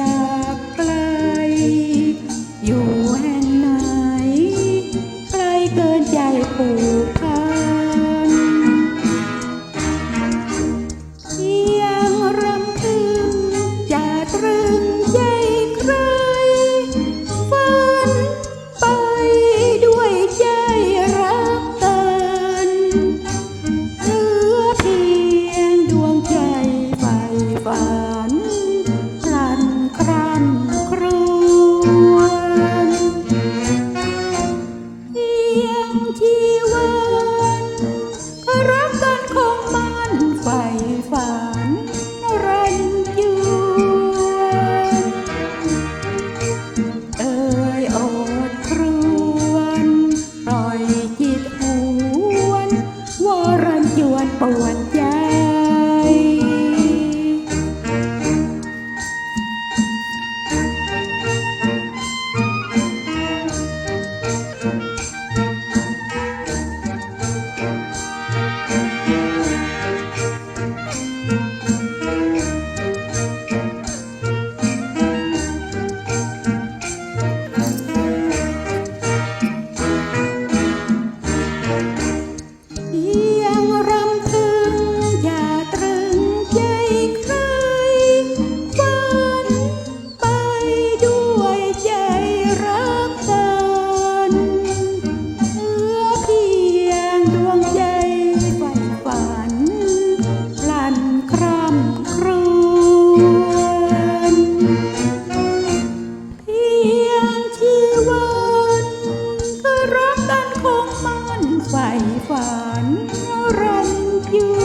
จากไกล อยู่แห่งไหนไกลเกินใจปู่เขา 包完掉 ฝ่ฝันรันยื